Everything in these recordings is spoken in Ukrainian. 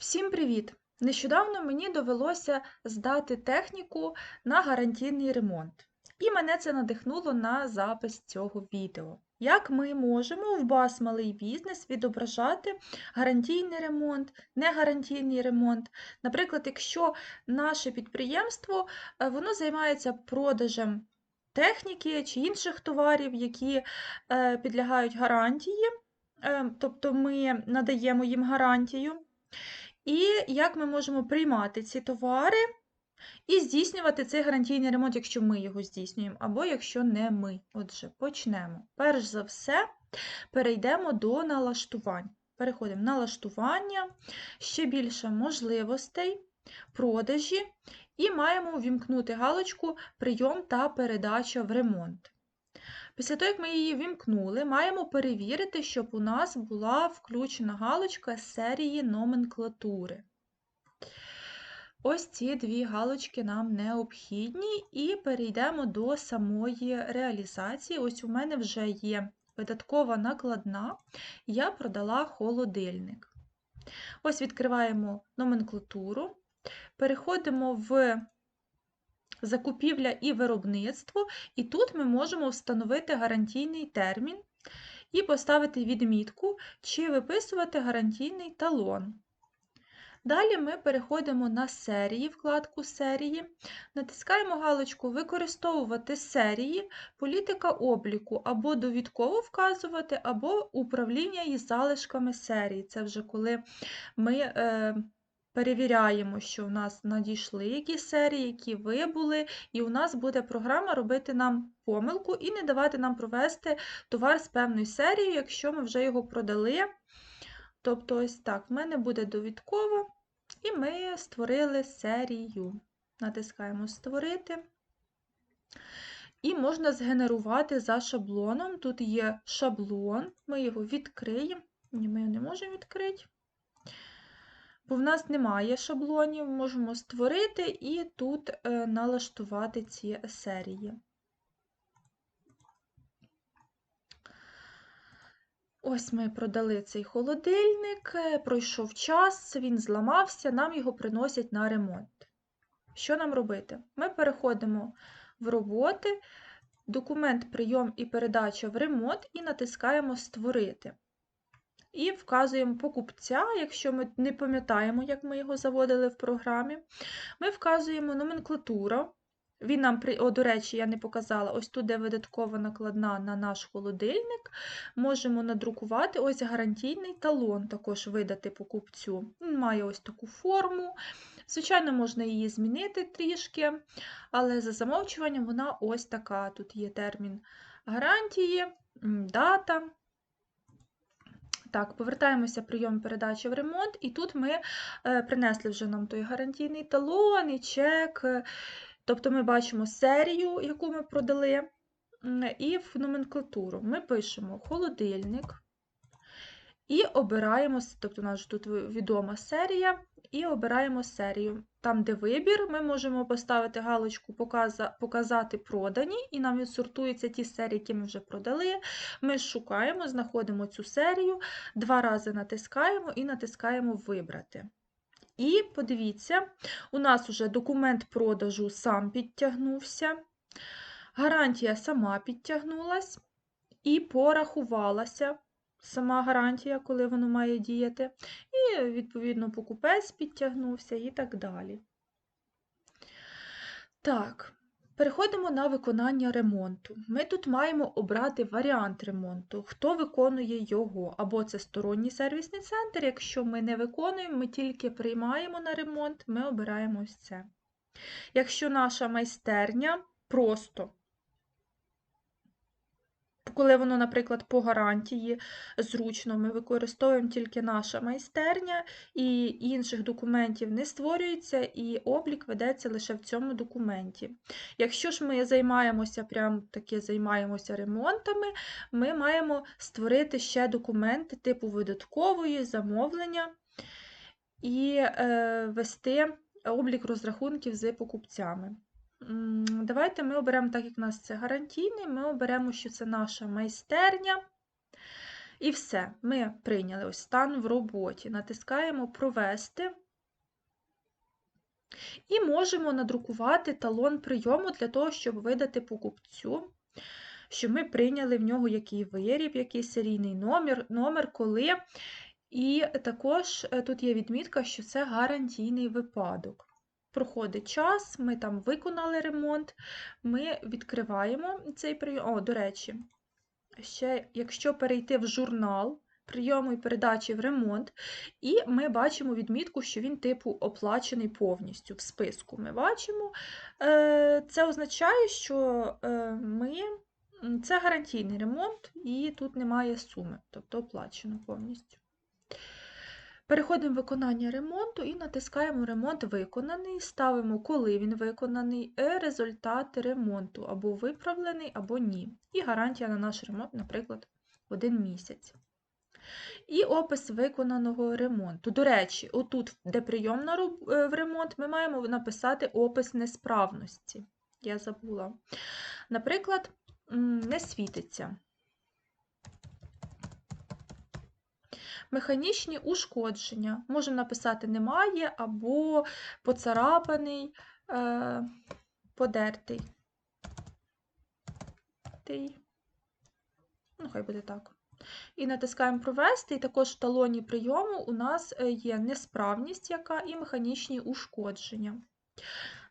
Всім привіт! Нещодавно мені довелося здати техніку на гарантійний ремонт, і мене це надихнуло на запис цього відео. Як ми можемо в бас малий бізнес відображати гарантійний ремонт, негарантійний ремонт? Наприклад, якщо наше підприємство е, воно займається продажем техніки чи інших товарів, які е, підлягають гарантії, е, тобто ми надаємо їм гарантію. І як ми можемо приймати ці товари і здійснювати цей гарантійний ремонт, якщо ми його здійснюємо, або якщо не ми. Отже, почнемо. Перш за все, перейдемо до налаштувань. Переходимо в налаштування, ще більше можливостей, продажі, і маємо увімкнути галочку Прийом та передача в ремонт. Після того, як ми її вімкнули, маємо перевірити, щоб у нас була включена галочка серії номенклатури. Ось ці дві галочки нам необхідні, і перейдемо до самої реалізації. Ось у мене вже є видаткова накладна, я продала холодильник. Ось відкриваємо номенклатуру, переходимо в закупівля і виробництво, і тут ми можемо встановити гарантійний термін і поставити відмітку, чи виписувати гарантійний талон. Далі ми переходимо на серії, вкладку серії, натискаємо галочку Використовувати серії, політика обліку або довідково вказувати, або управління із залишками серії. Це вже коли ми е, перевіряємо, що у нас надійшли якісь серії, які вибули, і у нас буде програма робити нам помилку і не давати нам провести товар з певною серією, якщо ми вже його продали. Тобто, ось так, в мене буде довідково, і ми створили серію. Натискаємо Створити. І можна згенерувати за шаблоном. Тут є шаблон, ми його відкриємо. Ми його не можемо відкрити бо в нас немає шаблонів, можемо створити і тут е, налаштувати ці серії. Ось ми продали цей холодильник, е, пройшов час, він зламався, нам його приносять на ремонт. Що нам робити? Ми переходимо в роботи, документ прийом і передача в ремонт і натискаємо Створити. І вказуємо покупця, якщо ми не пам'ятаємо, як ми його заводили в програмі. Ми вказуємо номенклатуру. Він нам, о, до речі, я не показала, ось тут де видаткова накладна на наш холодильник. Можемо надрукувати ось гарантійний талон, також видати покупцю. Він має ось таку форму. Звичайно, можна її змінити трішки, але за замовчуванням вона ось така. Тут є термін гарантії, дата. Так, повертаємося прийом передачі в ремонт, і тут ми е, принесли вже нам той гарантійний талон і чек. Тобто ми бачимо серію, яку ми продали, і в номенклатуру. Ми пишемо холодильник і обираємо, тобто у нас тут відома серія, і обираємо серію. Там, де вибір, ми можемо поставити галочку Показати продані, і нам відсортуються ті серії, які ми вже продали. Ми шукаємо, знаходимо цю серію, два рази натискаємо і натискаємо Вибрати. І подивіться, у нас вже документ продажу сам підтягнувся, гарантія сама підтягнулась і порахувалася сама гарантія, коли воно має діяти, і, відповідно, покупець підтягнувся і так далі. Так, переходимо на виконання ремонту. Ми тут маємо обрати варіант ремонту, хто виконує його, або це сторонній сервісний центр. Якщо ми не виконуємо, ми тільки приймаємо на ремонт, ми обираємо ось це. Якщо наша майстерня просто коли воно, наприклад, по гарантії зручно, ми використовуємо тільки наша майстерня, і інших документів не створюється, і облік ведеться лише в цьому документі. Якщо ж ми займаємося прям таки займаємося ремонтами, ми маємо створити ще документи типу видаткової, замовлення і е, вести облік розрахунків з покупцями. Давайте ми оберемо, так як у нас це гарантійний, ми оберемо, що це наша майстерня. І все, ми прийняли ось стан в роботі. Натискаємо Провести. І можемо надрукувати талон прийому для того, щоб видати покупцю, що ми прийняли в нього який виріб, який серійний номер, номер коли. І також е, тут є відмітка, що це гарантійний випадок. Проходить час, ми там виконали ремонт, ми відкриваємо цей прийом. О, до речі, ще якщо перейти в журнал прийому і передачі в ремонт, і ми бачимо відмітку, що він типу оплачений повністю в списку. Ми бачимо, е, це означає, що е, ми. Це гарантійний ремонт, і тут немає суми, тобто оплачено повністю. Переходимо в виконання ремонту і натискаємо Ремонт виконаний, ставимо, коли він виконаний, і результат ремонту або виправлений, або ні. І гарантія на наш ремонт, наприклад, один місяць. І опис виконаного ремонту. До речі, отут, де прийом в ремонт, ми маємо написати опис несправності. Я забула. Наприклад, не світиться. Механічні ушкодження. Можемо написати немає або поцарапаний, е, подертий. Ну, хай буде так. І натискаємо Провести, і також в талоні прийому у нас е, є несправність, яка і механічні ушкодження.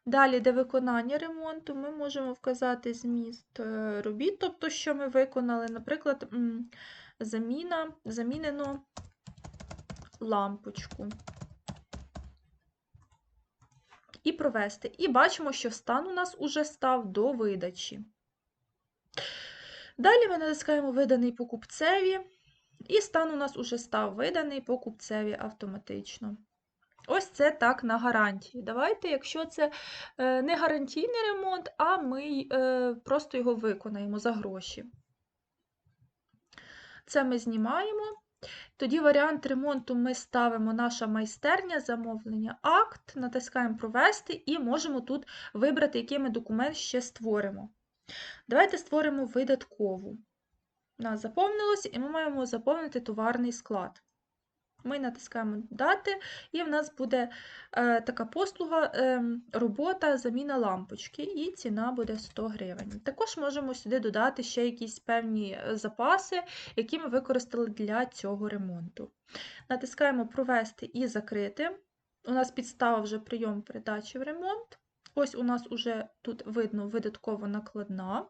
Далі, де виконання ремонту, ми можемо вказати зміст е, робіт, тобто, що ми виконали, наприклад, заміна, замінено лампочку. І провести. І бачимо, що стан у нас уже став до видачі. Далі ми натискаємо виданий покупцеві, і стан у нас уже став виданий покупцеві автоматично. Ось це так на гарантії. Давайте, якщо це е, не гарантійний ремонт, а ми е, просто його виконаємо за гроші. Це ми знімаємо. Тоді варіант ремонту ми ставимо наша майстерня, замовлення, акт, натискаємо Провести і можемо тут вибрати, який ми документ ще створимо. Давайте створимо видаткову. Нас заповнилось, і ми маємо заповнити товарний склад. Ми натискаємо Дати, і в нас буде е, така послуга, е, робота, заміна лампочки, і ціна буде 100 гривень. Також можемо сюди додати ще якісь певні е, запаси, які ми використали для цього ремонту. Натискаємо Провести і закрити. У нас підстава вже прийом передачі в ремонт. Ось у нас уже тут видно видатково накладна.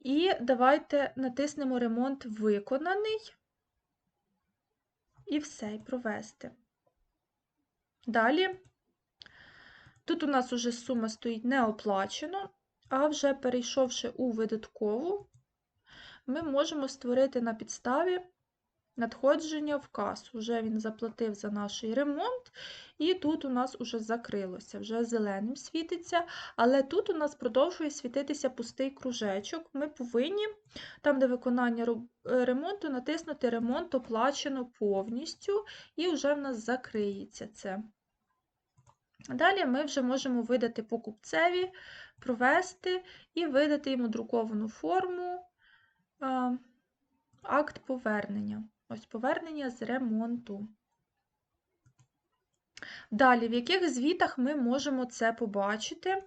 І давайте натиснемо Ремонт виконаний і все, і провести. Далі, тут у нас уже сума стоїть не оплачено, а вже перейшовши у видаткову, ми можемо створити на підставі надходження в касу. Вже він заплатив за наш ремонт, і тут у нас уже закрилося, вже зеленим світиться, але тут у нас продовжує світитися пустий кружечок. Ми повинні, там, де виконання е, ремонту, натиснути Ремонт оплачено повністю, і вже в нас закриється це. Далі ми вже можемо видати покупцеві, провести і видати йому друковану форму, акт повернення. Ось повернення з ремонту. Далі, в яких звітах ми можемо це побачити?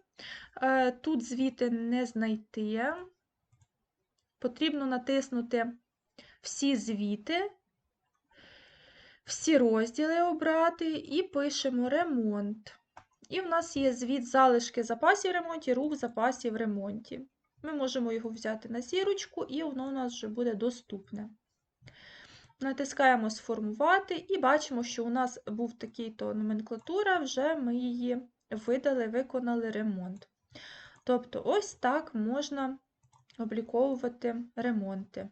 Е, тут звіти не знайти. Потрібно натиснути всі звіти, всі розділи обрати і пишемо ремонт. І в нас є звіт залишки запасів в ремонті, рух запасів в ремонті. Ми можемо його взяти на зірочку, і воно у нас вже буде доступне. Натискаємо Сформувати і бачимо, що у нас був такий-то номенклатура, вже ми її видали, виконали ремонт. Тобто, ось так можна обліковувати ремонти.